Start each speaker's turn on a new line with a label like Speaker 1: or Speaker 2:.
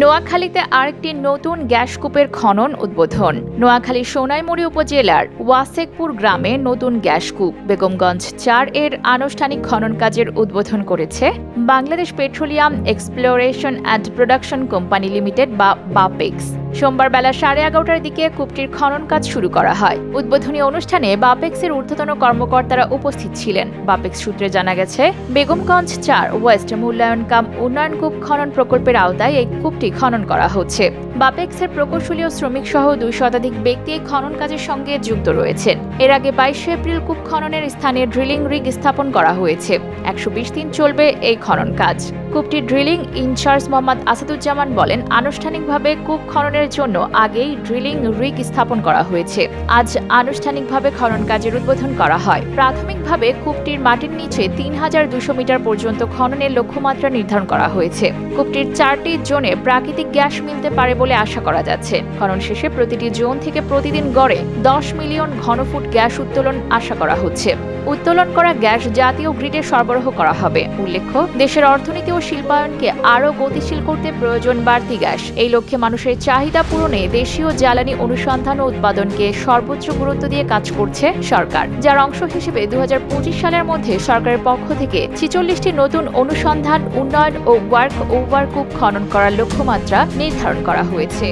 Speaker 1: নোয়াখালীতে আরেকটি নতুন গ্যাস কূপের খনন উদ্বোধন। নোয়াখালী সোনাইমুড়ি উপজেলার ওয়াসেকপুর গ্রামে নতুন গ্যাস কূপ বেগমগঞ্জ চার এর আনুষ্ঠানিক খনন কাজের উদ্বোধন করেছে Bangladesh petroleum exploration and production company limited বা বাপেক্স। সোমবার বেলা সাড়ে এগারোটার দিকে কূপটির খনন কাজ শুরু করা হয়। উদ্বোধনী অনুষ্ঠানে বাপেক্সের ঊর্ধ্বতন কর্মকর্তারা উপস্থিত ছিলেন। বাপেক্স সূত্রে জানা গেছে, বেগমগঞ্জ চার, ওয়েস্ট মূল্যায়ন কাম উন্নয়ন কূপ খনন প্রকল্পের আওতায় এই কূপটি খনন করা হচ্ছে। বাপেক্সের প্রকৌশলী ও শ্রমিক সহ দুই শতাধিক ব্যক্তি এই খনন কাজের সঙ্গে যুক্ত রয়েছেন। এর আগে বাইশে এপ্রিল কূপ খননের স্থানে ড্রিলিং রিগ স্থাপন করা হয়েছে। একশো বিশ দিন চলবে এই খনন কাজ। কূপটির ড্রিলিং ইনচার্জ মোহাম্মদ আসাদুজ্জামান বলেন, আনুষ্ঠানিকভাবে কূপ খননের জন্য আগেই ড্রিলিং রিগ স্থাপন করা হয়েছে। আজ আনুষ্ঠানিকভাবে খনন কাজের উদ্বোধন করা হয়। প্রাথমিকভাবে কূপটির মাটির নিচে তিন হাজার দুশো মিটার পর্যন্ত খননের লক্ষ্যমাত্রা নির্ধারণ করা হয়েছে। কূপটির চারটি জোনে প্রাকৃতিক গ্যাস মিলতে পারে বলে আশা করা যাচ্ছে। খনন শেষে প্রতিটি জোন থেকে প্রতিদিন গড়ে দশ মিলিয়ন ঘনফুট গ্যাস উত্তোলন আশা করা হচ্ছে। উত্তোলন করা গ্যাস জাতীয় গ্রিডে সরবরাহ করা হবে। উল্লেখ্য, দেশের অর্থনীতি ও শিল্পায়নকে আরও গতিশীল করতে প্রয়োজন বাড়তি গ্যাস। এই লক্ষ্যে মানুষের চাহিদা পূরণে দেশীয় জ্বালানি অনুসন্ধান ও উৎপাদনকে সর্বোচ্চ গুরুত্ব দিয়ে কাজ করছে সরকার। যার অংশ হিসেবে দু হাজার পঁচিশ সালের মধ্যে সরকারের পক্ষ থেকে ছিচল্লিশটি নতুন অনুসন্ধান, উন্নয়ন ও ওয়ার্ক ওভার কূপ খনন করার লক্ষ্যমাত্রা নির্ধারণ করা হয়েছে।